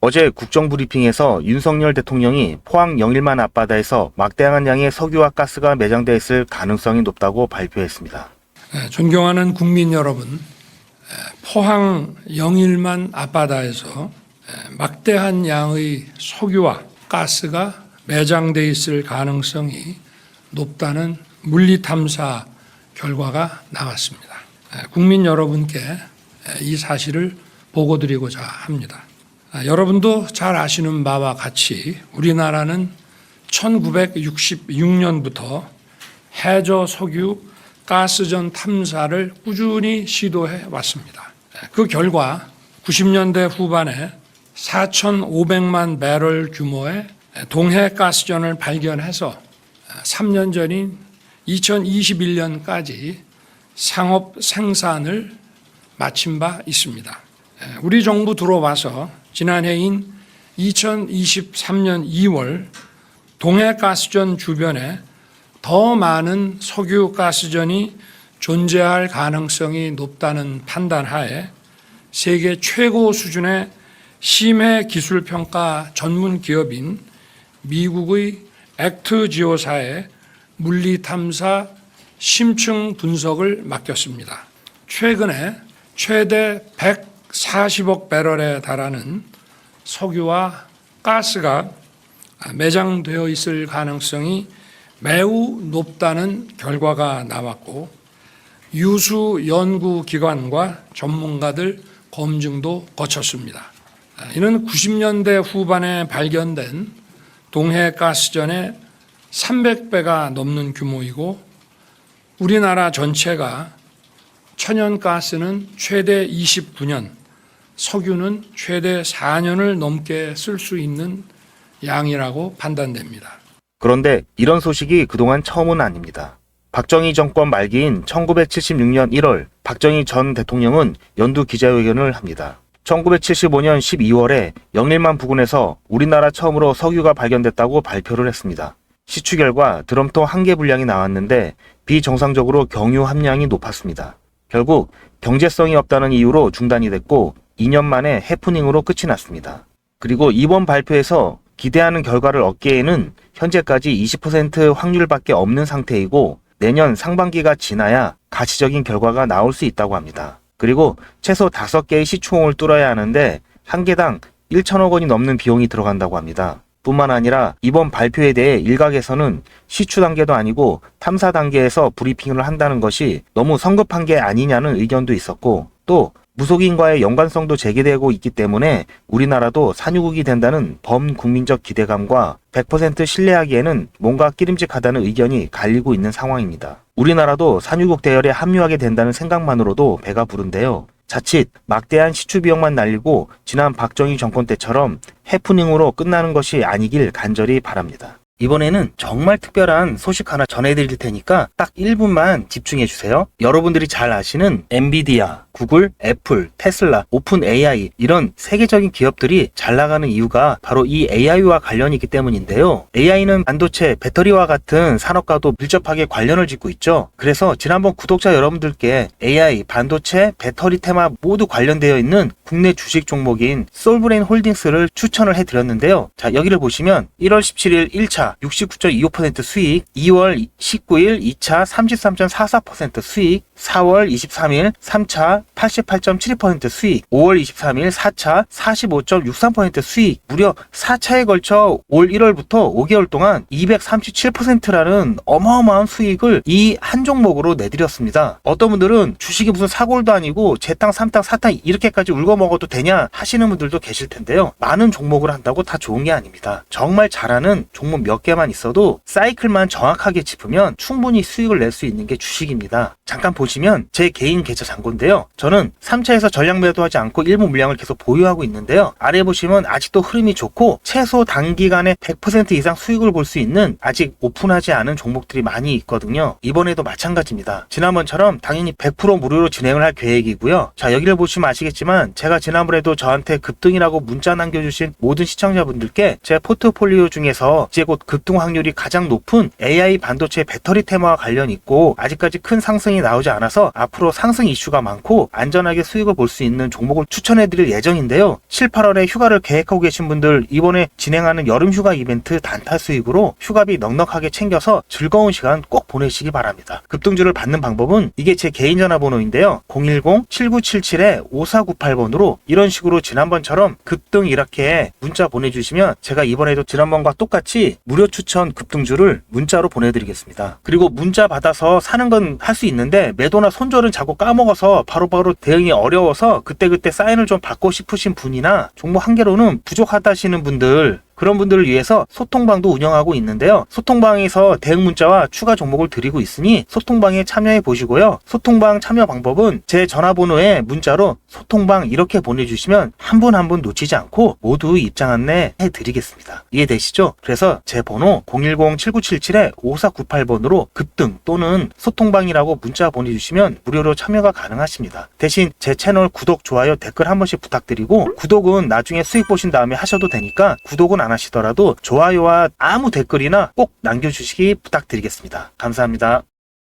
어제 국정브리핑에서 윤석열 대통령이 포항 영일만 앞바다에서 막대한 양의 석유와 가스가 매장돼 있을 가능성이 높다고 발표했습니다. 예, 존경하는 국민 여러분, 예, 포항 영일만 앞바다에서 예, 막대한 양의 석유와 가스가 매장돼 있을 가능성이 높다는 물리 탐사 결과가 나왔습니다. 예, 국민 여러분께 예, 이 사실을 보고드리고자 합니다. 아, 여러분도 잘 아시는 바와 같이 우리나라는 1966년부터 해저 석유 가스전 탐사를 꾸준히 시도해 왔습니다. 그 결과 90년대 후반에 4,500만 배럴 규모의 동해 가스전을 발견해서 3년 전인 2021년까지 상업 생산을 마친 바 있습니다. 우리 정부 들어와서 지난해인 2023년 2월 동해 가스전 주변에 더 많은 석유 가스전이 존재할 가능성이 높다는 판단하에 세계 최고 수준의 심해 기술 평가 전문 기업인 미국의 액트 지오사에 물리 탐사 심층 분석을 맡겼습니다. 최근에 최대 140억 배럴에 달하는 석유와 가스가 매장되어 있을 가능성이 매우 높다는 결과가 나왔고 유수 연구 기관과 전문가들 검증도 거쳤습니다. 이는 90년대 후반에 발견된 동해 가스전의 300배가 넘는 규모이고 우리나라 전체가 천연 가스는 최대 29년, 석유는 최대 4년을 넘게 쓸 수 있는 양이라고 판단됩니다. 그런데 이런 소식이 그동안 처음은 아닙니다. 박정희 정권 말기인 1976년 1월 박정희 전 대통령은 연두 기자회견을 합니다. 1975년 12월에 영일만 부근에서 우리나라 처음으로 석유가 발견됐다고 발표를 했습니다. 시추 결과 드럼통 한 개 분량이 나왔는데 비정상적으로 경유 함량이 높았습니다. 결국 경제성이 없다는 이유로 중단이 됐고 2년 만에 해프닝으로 끝이 났습니다. 그리고 이번 발표에서 기대하는 결과를 얻기에는 현재까지 20% 확률밖에 없는 상태이고 내년 상반기가 지나야 가시적인 결과가 나올 수 있다고 합니다. 그리고 최소 5개의 시추홍을 뚫어야 하는데 한 개당 1천억 원이 넘는 비용이 들어간다고 합니다. 뿐만 아니라 이번 발표에 대해 일각에서는 시추 단계도 아니고 탐사 단계에서 브리핑을 한다는 것이 너무 성급한 게 아니냐는 의견도 있었고 또 무속인과의 연관성도 제기되고 있기 때문에 우리나라도 산유국이 된다는 범국민적 기대감과 100% 신뢰하기에는 뭔가 끼림직하다는 의견이 갈리고 있는 상황입니다. 우리나라도 산유국 대열에 합류하게 된다는 생각만으로도 배가 부른데요. 자칫 막대한 시추 비용만 날리고 지난 박정희 정권 때처럼 해프닝으로 끝나는 것이 아니길 간절히 바랍니다. 이번에는 정말 특별한 소식 하나 전해드릴 테니까 딱 1분만 집중해 주세요. 여러분들이 잘 아시는 엔비디아, 구글, 애플, 테슬라, 오픈 AI 이런 세계적인 기업들이 잘 나가는 이유가 바로 이 AI와 관련이 있기 때문인데요. AI는 반도체, 배터리와 같은 산업과도 밀접하게 관련을 짓고 있죠. 그래서 지난번 구독자 여러분들께 AI, 반도체, 배터리 테마 모두 관련되어 있는 국내 주식 종목인 솔브레인 홀딩스를 추천을 해드렸는데요. 자, 여기를 보시면 1월 17일 1차 69.25% 수익, 2월 19일 2차 33.44% 수익, 4월 23일 3차 88.72% 수익, 5월 23일 4차 45.63% 수익, 무려 4차에 걸쳐 올 1월부터 5개월 동안 237%라는 어마어마한 수익을 이 한 종목으로 내드렸습니다. 어떤 분들은 주식이 무슨 사골도 아니고 재탕, 삼탕, 사탕 이렇게까지 울고 먹어도 되냐 하시는 분들도 계실 텐데요. 많은 종목을 한다고 다 좋은 게 아닙니다. 정말 잘하는 종목 몇 개만 있어도 사이클만 정확하게 짚으면 충분히 수익을 낼 수 있는 게 주식입니다. 잠깐 보시면 제 개인 계좌 잔고인데요. 저는 3차에서 전량 매도하지 않고 일부 물량을 계속 보유하고 있는데요. 아래 보시면 아직도 흐름이 좋고 최소 단기간에 100% 이상 수익을 볼 수 있는 아직 오픈하지 않은 종목들이 많이 있거든요. 이번에도 마찬가지입니다. 지난번처럼 당연히 100% 무료로 진행을 할 계획이고요. 자 여기를 보시면 아시겠지만 제가 지난번에도 저한테 급등이라고 문자 남겨주신 모든 시청자분들께 제 포트폴리오 중에서 이제 곧 급등 확률이 가장 높은 AI 반도체 배터리 테마와 관련 있고 아직까지 큰 상승이 나오지 않아서 앞으로 상승 이슈가 많고 안전하게 수익을 볼 수 있는 종목을 추천해 드릴 예정인데요. 7, 8월에 휴가를 계획하고 계신 분들 이번에 진행하는 여름 휴가 이벤트 단타 수익으로 휴가비 넉넉하게 챙겨서 즐거운 시간 꼭 보내시기 바랍니다. 급등주를 받는 방법은 이게 제 개인 전화번호인데요. 010-7977-5498번으로 이런 식으로 지난번처럼 급등 이렇게 문자 보내주시면 제가 이번에도 지난번과 똑같이 무료 추천 급등주를 문자로 보내드리겠습니다. 그리고 문자 받아서 사는 건 할 수 있는데 매도나 손절은 자꾸 까먹어서 바로바로 대응이 어려워서 그때그때 사인을 좀 받고 싶으신 분이나 종목 한 개로는 부족하다시는 분들 그런 분들을 위해서 소통방도 운영하고 있는데요. 소통방에서 대응 문자와 추가 종목을 드리고 있으니 소통방에 참여해 보시고요. 소통방 참여 방법은 제 전화번호에 문자로 소통방 이렇게 보내주시면 한 분 한 분 놓치지 않고 모두 입장 안내 해드리겠습니다. 이해되시죠? 그래서 제 번호 010-7977-5498번으로 급등 또는 소통방이라고 문자 보내주시면 무료로 참여가 가능하십니다. 대신 제 채널 구독, 좋아요, 댓글 한 번씩 부탁드리고 구독은 나중에 수익 보신 다음에 하셔도 되니까 구독은 안 하시더라도 좋아요와 아무 댓글이나 꼭 남겨주시기 부탁드리겠습니다. 감사합니다.